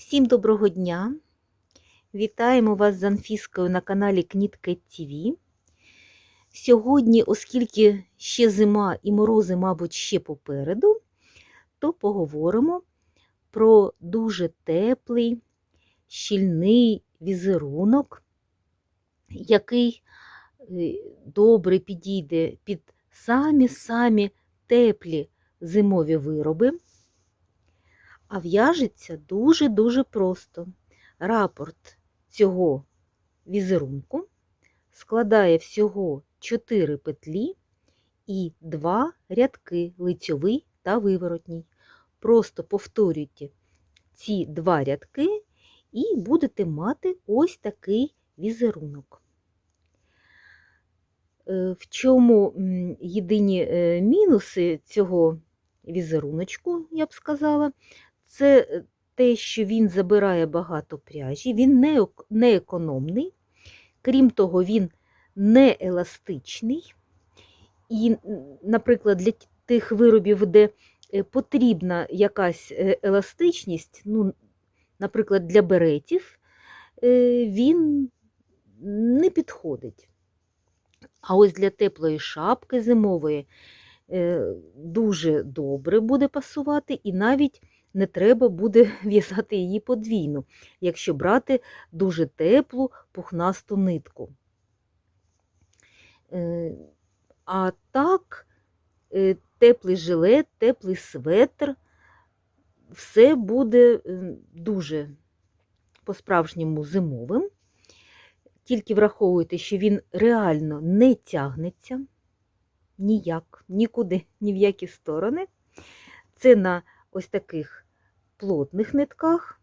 Всім доброго дня! Вітаємо вас з Анфіскою на каналі Кнітка ТВ. Сьогодні, оскільки ще зима і морози, мабуть, ще попереду, то поговоримо про дуже теплий, щільний візерунок, який е, добре підійде під самі-самі теплі зимові вироби. А в'яжеться дуже-дуже просто. Рапорт цього візерунку складає всього 4 петлі і 2 рядки лицьовий та виворотній. Просто повторюйте ці два рядки і будете мати ось такий візерунок. Е, В чому єдині е, мінуси цього візеруночку, я б сказала, це е, те, що він забирає багато пряжі, він не, економний, крім того, він не еластичний. І, наприклад, для тих виробів, де е, потрібна якась е, еластичність, ну, наприклад, для беретів, він не підходить. А ось для теплої шапки зимової дуже добре буде пасувати, і навіть не треба буде в'язати її подвійно, якщо брати дуже теплу пухнасту нитку. Е, А так, е, теплий жилет, теплий светр, все буде е, дуже по-справжньому зимовим. Тільки враховуйте, що він реально не тягнеться ніяк, нікуди, ні в які сторони. Це на ось таких плотних нитках.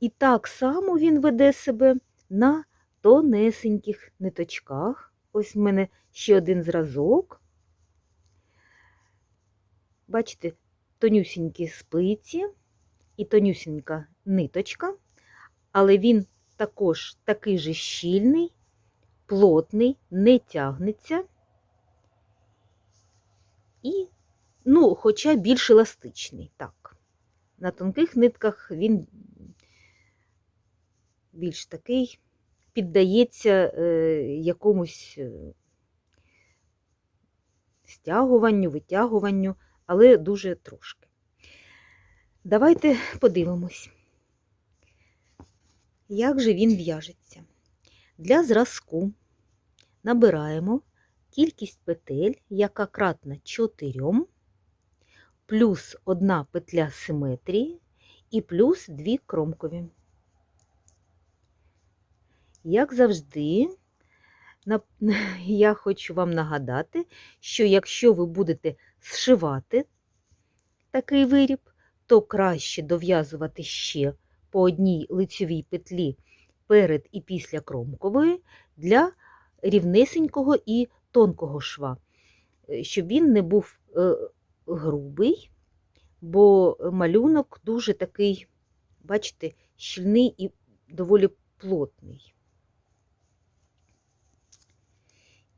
І так само він веде себе на тонесеньких ниточках. Ось в мене ще один зразок. Бачите, тонюсінькі спиці і тонюсінька ниточка, але він також такий же щільний, плотний, не тягнеться. І, ну, хоча більш еластичний, так. На тонких нитках він більш такий піддається е, якомусь е, стягуванню, витягуванню, але дуже трошки. Давайте подивимось, як же він в'яжеться. Для зразку набираємо кількість петель, яка кратна 4, плюс одна петля симетрії і плюс дві кромкові. Як завжди, я хочу вам нагадати, що якщо ви будете зшивати такий виріб, то краще дов'язувати ще по одній лицьовій петлі перед і після кромкової для рівнесенького і тонкого шва, е, щоб він не був е, грубий, бо малюнок дуже такий, бачите, щільний і доволі плотний.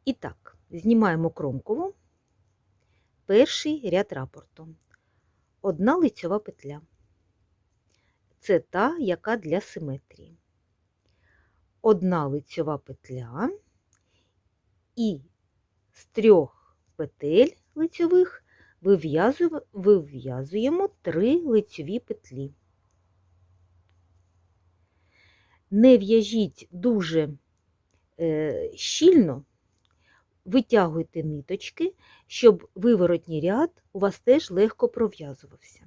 І так, знімаємо кромкову, перший ряд рапорту. Одна лицьова петля. Це та, яка для симетрії. Одна лицьова петля і з трьох петель лицьових вив'язуємо три лицьові петлі. Не в'яжіть дуже е, щільно, витягуйте ниточки, щоб виворотній ряд у вас теж легко пров'язувався.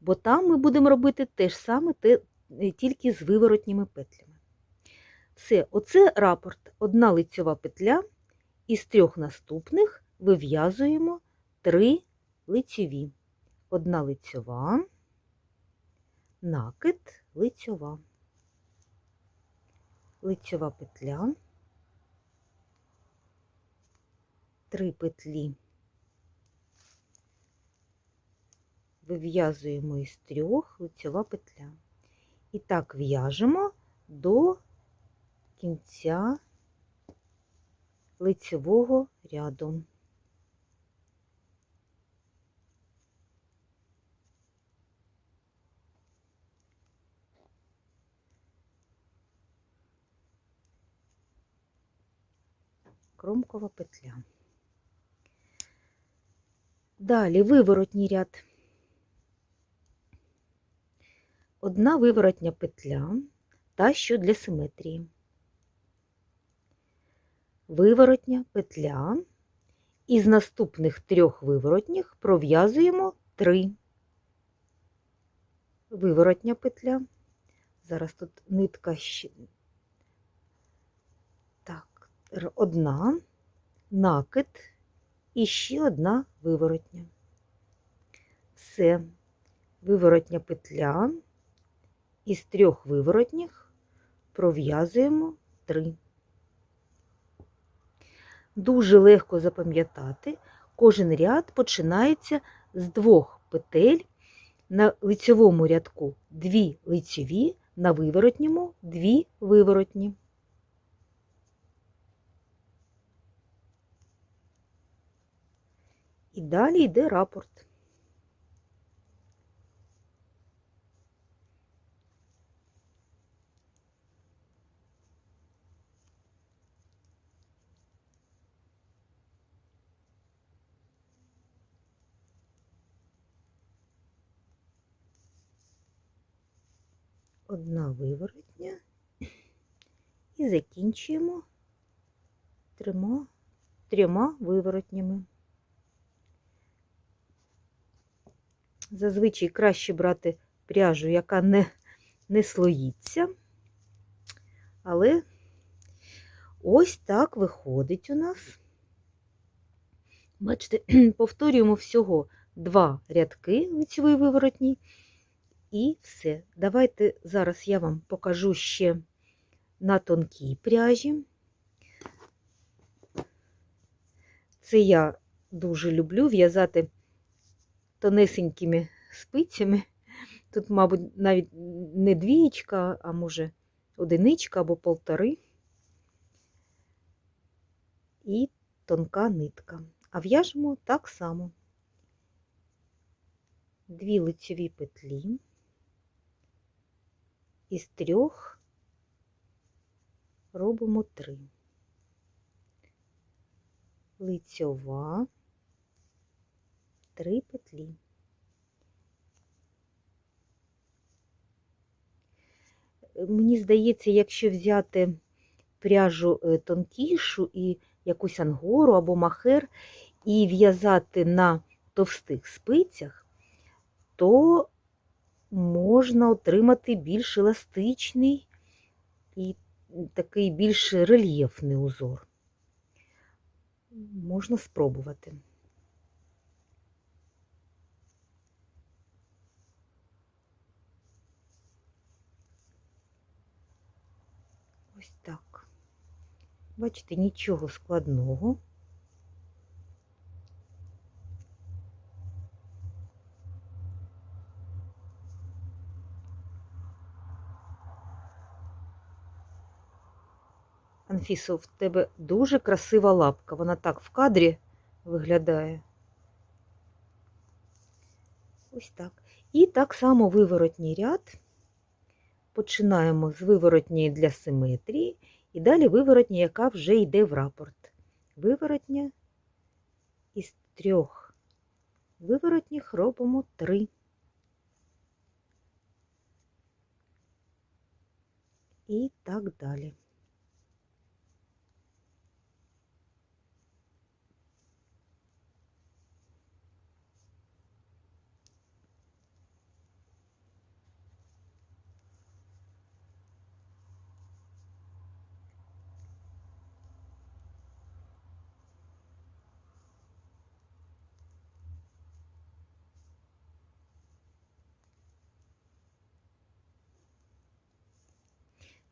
Бо там ми будемо робити те ж саме, те, е, тільки з виворотніми петлями. Все, оце рапорт. Одна лицьова петля, із трьох наступних вив'язуємо три лицьові. Одна лицьова, накид, лицьова, лицьова петля, три петлі. Вив'язуємо із трьох лицьова петля. І так в'яжемо до кінця лицьового ряду. Кромкова петля. Далі виворотній ряд. Одна виворотня петля, та що для симетрії. Виворотня петля. Із наступних трьох виворотніх пров'язуємо три. Виворотня петля. Зараз тут нитка одна, накид і ще одна виворотня. Все, виворотня петля. Із трьох виворотніх пров'язуємо три. Дуже легко запам'ятати, кожен ряд починається з двох петель на лицьовому рядку дві лицьові, на виворотньому дві виворотні. І далі йде рапорт. Одна виворотня і закінчуємо трьома, трьома виворотнями. Зазвичай краще брати пряжу, яка не, не слоїться, але ось так виходить у нас. Бачите, повторюємо всього два рядки лицевої виворотній. І все. Давайте зараз я вам покажу ще на тонкій пряжі. Це я дуже люблю в'язати тонесенькими спицями. Тут, мабуть, навіть не двієчка, а може одиничка або полтори. І тонка нитка. А в'яжемо так само. Дві лицеві петлі із трьох робимо три. Лицьова, три петлі. Мені здається, якщо взяти пряжу е, тонкішу і якусь ангору або махер і в'язати на товстих спицях, то можна отримати більш еластичний і такий більш рельєфний узор. Можна спробувати. Ось так. Бачите, нічого складного. Анфісо, в тебе дуже красива лапка. Вона так в кадрі виглядає. Ось так. І так само виворотній ряд. Починаємо з виворотньої для симетрії, і далі виворотня, яка вже йде в рапорт. Виворотня із трьох виворотніх робимо три. І так далі.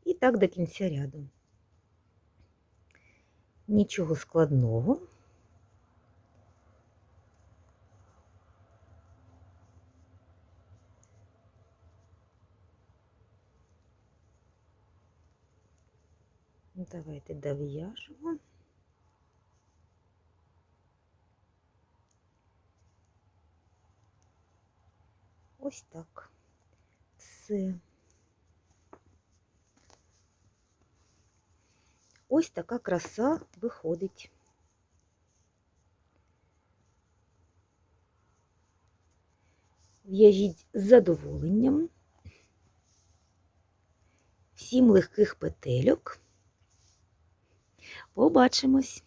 І так до кінця ряду. Нічого складного. Давайте дов'яжемо. Ось так. Все. Ось така краса виходить. В'яжіть з задоволенням. Всім легких петельок. Побачимось!